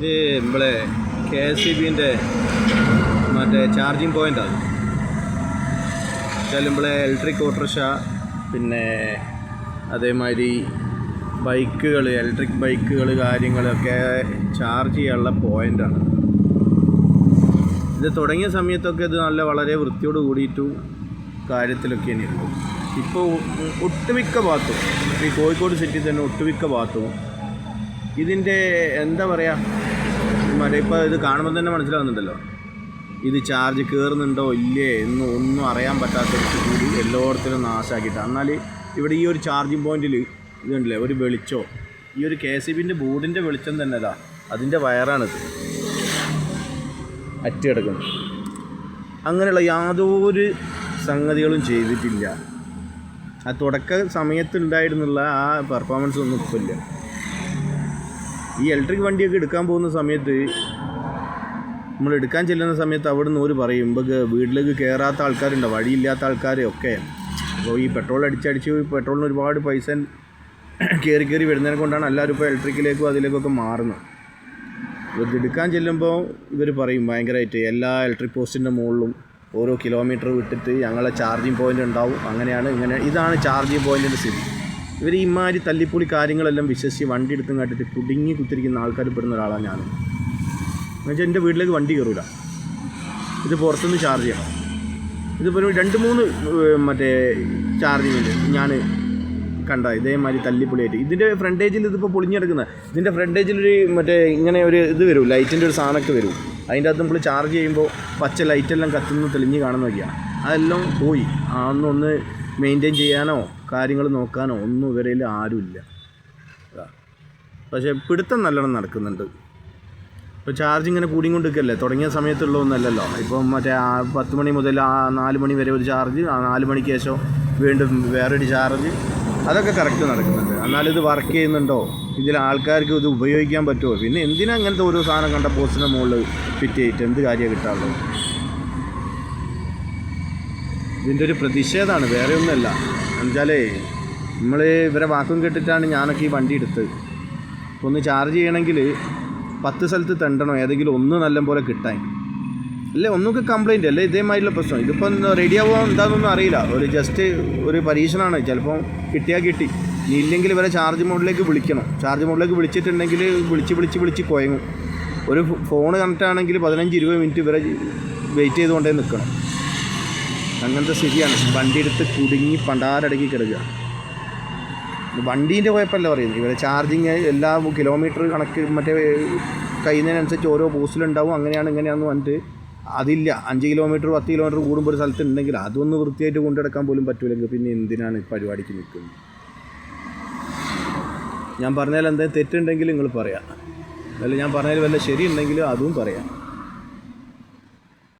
ഇത് നമ്മളെ K S C ബിന്റെ മറ്റേ ചാർജിങ് പോയിന്റാണ് വെച്ചാൽ നമ്മളെ ഇലക്ട്രിക് ഓട്ടോറിക്ഷ പിന്നെ അതേമാതിരി ബൈക്കുകൾ ഇലക്ട്രിക് ബൈക്കുകൾ കാര്യങ്ങളൊക്കെ ചാർജ് ചെയ്യാനുള്ള പോയിന്റാണ് ഇത് തുടങ്ങിയ സമയത്തൊക്കെ ഇത് നല്ല വളരെ വൃത്തിയോട് കൂടിയിട്ടു കാര്യത്തിലൊക്കെ തന്നെയുള്ളൂ ഇപ്പോൾ ഒട്ടുമിക്ക ഭാഗത്തും ഈ കോഴിക്കോട് സിറ്റി തന്നെ ഒട്ടുമിക്ക ഭാഗത്തും ഇതിന്റെ എന്താ പറയുക മറ്റേ ഇപ്പോൾ ഇത് കാണുമ്പോൾ തന്നെ മനസ്സിലാവുന്നുണ്ടല്ലോ. ഇത് ചാർജ് കയറുന്നുണ്ടോ ഇല്ലേ എന്ന് ഒന്നും അറിയാൻ പറ്റാത്തവർക്ക് കൂടി എല്ലായിടത്തിലും നാശാക്കിയിട്ട്. എന്നാൽ ഇവിടെ ഈ ഒരു ചാർജിങ് പോയിന്റിൽ ഇതുണ്ടല്ലേ ഒരു വെളിച്ചോ? ഈ ഒരു കെ സി ബിന്റെ ബോർഡിന്റെ വെളിച്ചം തന്നെ അതാ അതിന്റെ വയറാണിത് അറ്റ് കിടക്കുന്നത് അങ്ങനെയുള്ള യാതൊരു സംഗതികളും ചെയ്തിട്ടില്ല. ആ തുടക്ക സമയത്തുണ്ടായിരുന്നുള്ള ആ പെർഫോമൻസ് ഒന്നും ഇപ്പോൾ ഇല്ല. ഈ ഇലക്ട്രിക് വണ്ടിയൊക്കെ എടുക്കാൻ പോകുന്ന സമയത്ത് നമ്മൾ എടുക്കാൻ ചെല്ലുന്ന സമയത്ത് അവിടെ നിന്ന് ഒരു പറയും ഇമ്പക്ക് വീട്ടിലേക്ക് കയറാത്ത ആൾക്കാരുണ്ട് വഴിയില്ലാത്ത ആൾക്കാരെയൊക്കെ അപ്പോൾ ഈ പെട്രോൾ അടിച്ചടിച്ച് പെട്രോളിന് ഒരുപാട് പൈസ കയറി കയറി വരുന്നതിനെ കൊണ്ടാണ് എല്ലാവരും ഇപ്പോൾ ഇലക്ട്രിക്കിലേക്കും അതിലേക്കൊക്കെ മാറുന്നത്. ഇത് എടുക്കാൻ ചെല്ലുമ്പോൾ ഇവർ പറയും ഭയങ്കരമായിട്ട് എല്ലാ ഇലക്ട്രിക് പോസ്റ്റിന്റെ മുകളിലും ഓരോ കിലോമീറ്റർ വിട്ടിട്ട് ഞങ്ങളെ ചാർജിങ് പോയിന്റ് ഉണ്ടാവും അങ്ങനെയാണ് ഇങ്ങനെ ഇതാണ് ചാർജിങ് പോയിന്റിന്റെ സ്ഥിതി. ഇവർ ഇമാതിരി തല്ലിപ്പൊളി കാര്യങ്ങളെല്ലാം വിശ്വസിച്ച് വണ്ടി എടുത്തും കാട്ടിട്ട് കുടുങ്ങി കുത്തിരിക്കുന്ന ആൾക്കാർ പെടുന്ന ഒരാളാണ് ഞാൻ എന്നുവെച്ചാൽ എന്റെ വീട്ടിലേക്ക് വണ്ടി കയറൂല. ഇത് പുറത്തുനിന്ന് ചാർജ് ചെയ്യണം. ഇതിപ്പോൾ ഒരു രണ്ട് മൂന്ന് മറ്റേ ചാർജിങ്ങിൽ ഞാൻ കണ്ട ഇതേമാതിരി തല്ലിപ്പൊളിയായിട്ട്. ഇതിന്റെ ഫ്രണ്ടേജിൽ ഇതിപ്പോൾ പൊളിഞ്ഞെടുക്കുന്നത് ഇതിന്റെ ഫ്രണ്ടേജിൽ ഒരു മറ്റേ ഇങ്ങനെ ഒരു ഇത് വരും. ലൈറ്റിന്റെ ഒരു സാധനമൊക്കെ വരും. അതിന്റെ അകത്ത് നമ്മൾ ചാർജ് ചെയ്യുമ്പോൾ പച്ച ലൈറ്റെല്ലാം കത്തുന്നു തെളിഞ്ഞ് കാണുന്നതൊക്കെയാണ്. അതെല്ലാം പോയി. അതൊന്നൊന്ന് മെയിന്റെയിൻ ചെയ്യാനോ കാര്യങ്ങൾ നോക്കാനോ ഒന്നും ഇവരിൽ ആരുമില്ല. പക്ഷേ പിടുത്തം നല്ലോണം നടക്കുന്നുണ്ട്. ഇപ്പോൾ ചാർജ് ഇങ്ങനെ കൂടിക്കൊണ്ടിരിക്കല്ലേ? തുടങ്ങിയ സമയത്തുള്ള ഒന്നല്ലല്ലോ ഇപ്പം മറ്റേ പത്ത് മണി മുതൽ ആ നാല് മണി വരെ ഒരു ചാർജ് ആ നാല് മണിക്ക് ശേഷം വീണ്ടും വേറൊരു ചാർജ് അതൊക്കെ കറക്റ്റ് നടക്കുന്നുണ്ട്. എന്നാലും ഇത് വർക്ക് ചെയ്യുന്നുണ്ടോ? ഇതിൽ ആൾക്കാർക്ക് ഇത് ഉപയോഗിക്കാൻ പറ്റുമോ? പിന്നെ എന്തിനാ അങ്ങനത്തെ ഓരോ സാധനം കണ്ട പോസ്റ്റിന്റെ മുകളിൽ ഫിറ്റ് ചെയ്തിട്ട് എന്ത് കാര്യമാണ് കിട്ടാനുള്ളത്? ഇതിന്റെ ഒരു പ്രതിഷേധമാണ് വേറെ ഒന്നുമല്ല. എന്നുവെച്ചാലേ നമ്മൾ ഇവരെ വാക്കും കേട്ടിട്ടാണ് ഞാനൊക്കെ ഈ വണ്ടി എടുത്തത്. അപ്പോൾ ഒന്ന് ചാർജ് ചെയ്യണമെങ്കിൽ പത്ത് സ്ഥലത്ത് തണ്ടണോ ഏതെങ്കിലും ഒന്ന് നല്ല പോലെ കിട്ടാൻ. അല്ലേ ഒന്നൊക്കെ കംപ്ലൈന്റ് അല്ലേ ഇതേമാതിരിയുള്ള പ്രശ്നം. ഇതിപ്പം ആവുമോ എന്താണെന്നൊന്നും അറിയില്ല. ഒരു ജസ്റ്റ് ഒരു പരീക്ഷണമാണ് ചിലപ്പോൾ കിട്ടിയാൽ കിട്ടി. ഇനി ഇല്ലെങ്കിൽ ഇവരെ ചാർജ് മോഡിലേക്ക് വിളിക്കണം. ചാർജ് മോഡിലേക്ക് വിളിച്ചിട്ടുണ്ടെങ്കിൽ വിളിച്ച് വിളിച്ച് വിളിച്ച് കുഴങ്ങും ഒരു ഫോൺ കണക്റ്റ് ആണെങ്കിൽ പതിനഞ്ച് ഇരുപത് മിനിറ്റ് ഇവരെ വെയിറ്റ് ചെയ്തുകൊണ്ടേ നിൽക്കണം അങ്ങനത്തെ സ്ഥിതിയാണ്. വണ്ടി എടുത്ത് കുടുങ്ങി പണ്ടാരടക്കി കിടക്കുക വണ്ടീന്റെ കുഴപ്പമല്ല പറയുന്നത്. ഇവരെ ചാർജിങ് എല്ലാ കിലോമീറ്റർ കണക്ക് മറ്റേ കഴിയുന്നതിനനുസരിച്ച് ഓരോ പോസ്റ്റിലുണ്ടാവും. അങ്ങനെയാണ് ഇങ്ങനെയാണെന്ന് പറഞ്ഞിട്ട് അതില്ല. അഞ്ച് കിലോമീറ്റർ പത്ത് കിലോമീറ്റർ കൂടുമ്പോൾ ഒരു സ്ഥലത്ത് ഉണ്ടെങ്കിൽ അതൊന്ന് വൃത്തിയായിട്ട് കൊണ്ടുനടക്കാൻ പോലും പറ്റൂലെങ്കിൽ പിന്നെ എന്തിനാണ് പരിപാടിക്ക് നിൽക്കുന്നത്? ഞാൻ പറഞ്ഞാൽ എന്തെങ്കിലും തെറ്റുണ്ടെങ്കിൽ നിങ്ങൾ പറയാം. അല്ല ഞാൻ പറഞ്ഞാൽ വല്ല ശരിയുണ്ടെങ്കിൽ അതും പറയാം.